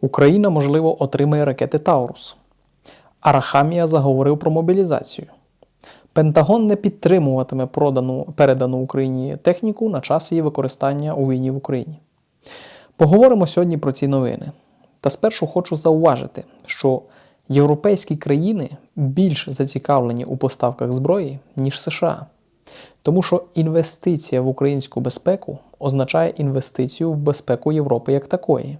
Україна, можливо, отримає ракети Таурус. Арахамія заговорив про мобілізацію. Пентагон не підтримуватиме продану, передану Україні техніку на час її використання у війні в Україні. Поговоримо сьогодні про ці новини. Та спершу хочу зауважити, що європейські країни більш зацікавлені у поставках зброї, ніж США. Тому що інвестиція в українську безпеку означає інвестицію в безпеку Європи як такої.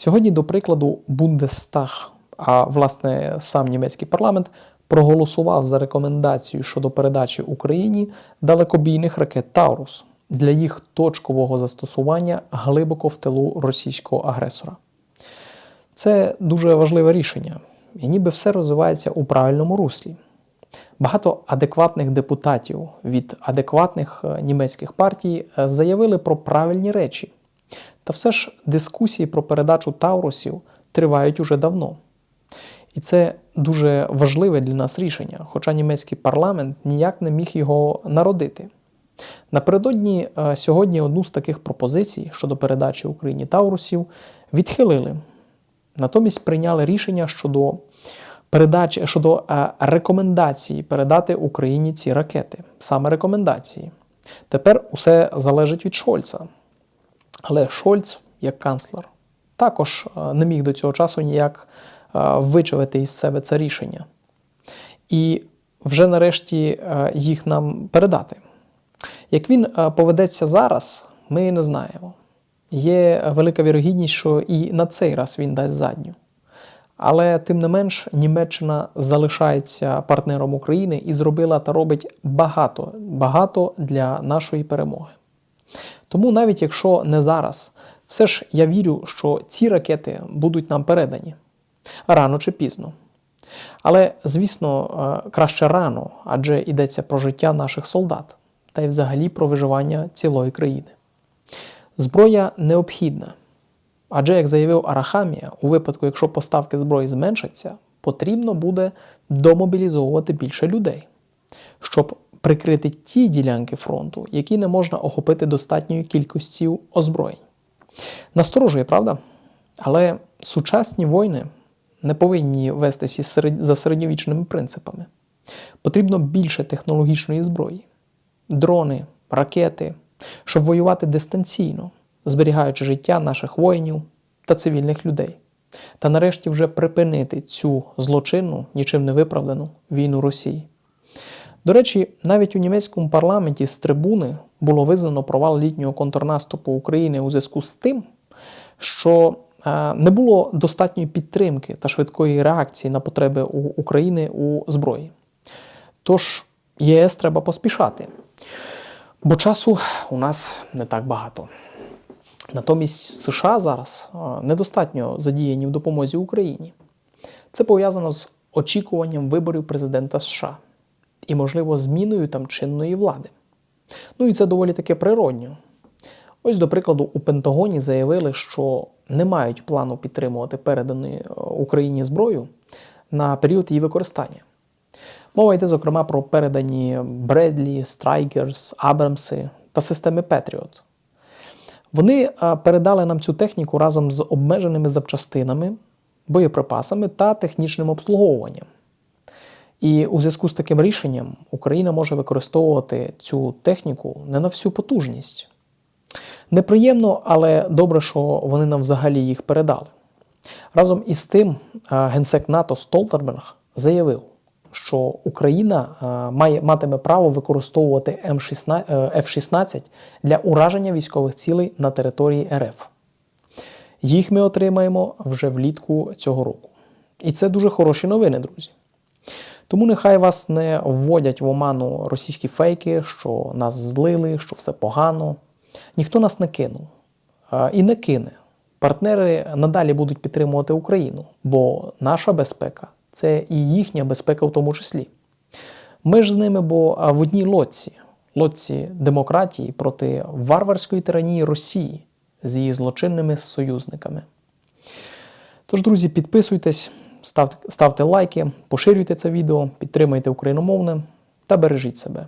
Сьогодні, до прикладу, Бундестаг, а власне сам німецький парламент, проголосував за рекомендацію щодо передачі Україні далекобійних ракет Таурус для їх точкового застосування глибоко в тилу російського агресора. Це дуже важливе рішення, і ніби все розвивається у правильному руслі. Багато адекватних депутатів від адекватних е, німецьких партій е, заявили про правильні речі. Та все ж дискусії про передачу Таурусів тривають уже давно. І це дуже важливе для нас рішення, хоча німецький парламент ніяк не міг його народити. Напередодні е, сьогодні одну з таких пропозицій щодо передачі Україні Таурусів відхилили. Натомість прийняли рішення щодо передачі щодо е, рекомендації передати Україні ці ракети. Саме рекомендації. Тепер усе залежить від Шольца. Але Шольц, як канцлер, також е, не міг до цього часу ніяк е, вичавити із себе це рішення. І вже нарешті е, їх нам передати. Як він поведеться зараз, ми не знаємо. Є велика вірогідність, що і на цей раз він дасть задню. Але тим не менш, Німеччина залишається партнером України і зробила та робить багато, багато для нашої перемоги. Тому навіть якщо не зараз, все ж я вірю, що ці ракети будуть нам передані рано чи пізно. Але, звісно, е, краще рано, адже йдеться про життя наших солдат та й взагалі про виживання цілої країни. Зброя необхідна. Адже, як заявив Арахамія, у випадку, якщо поставки зброї зменшаться, потрібно буде домобілізовувати більше людей, щоб прикрити ті ділянки фронту, які не можна охопити достатньою кількістю озброєнь. Насторожує, правда? Але сучасні війни не повинні вестися за середньовічними принципами. Потрібно більше технологічної зброї, дрони, ракети, щоб воювати дистанційно, зберігаючи життя наших воїнів та цивільних людей. Та нарешті вже припинити цю злочинну, нічим не виправдану війну Росії. До речі, навіть у німецькому парламенті з трибуни було визнано провал літнього контрнаступу України у зв'язку з тим, що е, не було достатньої підтримки та швидкої реакції на потреби України у зброї. Тож ЄС треба поспішати, бо часу у нас не так багато. Натомість США зараз е, недостатньо задіяні в допомозі Україні. Це пов'язано з очікуванням виборів президента США і, можливо, зміною там чинної влади. Ну і це доволі таки природньо. Ось, до прикладу, у Пентагоні заявили, що не мають плану підтримувати передану е, Україні зброю на період її використання. Мова йде, зокрема, про передані Бредлі, Страйкерс, Абрамси та системи Петріот. Вони е, передали нам цю техніку разом з обмеженими запчастинами, боєприпасами та технічним обслуговуванням. І у зв'язку з таким рішенням Україна може використовувати цю техніку не на всю потужність. Неприємно, але добре, що вони нам взагалі їх передали. Разом із тим, генсек НАТО Столтерберг заявив, що Україна має, матиме право використовувати М16, е, F-16 для ураження військових цілей на території РФ. Їх ми отримаємо вже влітку цього року. І це дуже хороші новини, друзі. Тому нехай вас не вводять в оману російські фейки, що нас злили, що все погано. Ніхто нас не кинув і не кине. Партнери надалі будуть підтримувати Україну, бо наша безпека це і їхня безпека в тому числі. Ми ж з ними, бо в одній лодці, лодці демократії проти варварської тиранії Росії з її злочинними союзниками. Тож, друзі, підписуйтесь, ставте лайки, поширюйте це відео, підтримайте україномовне та бережіть себе.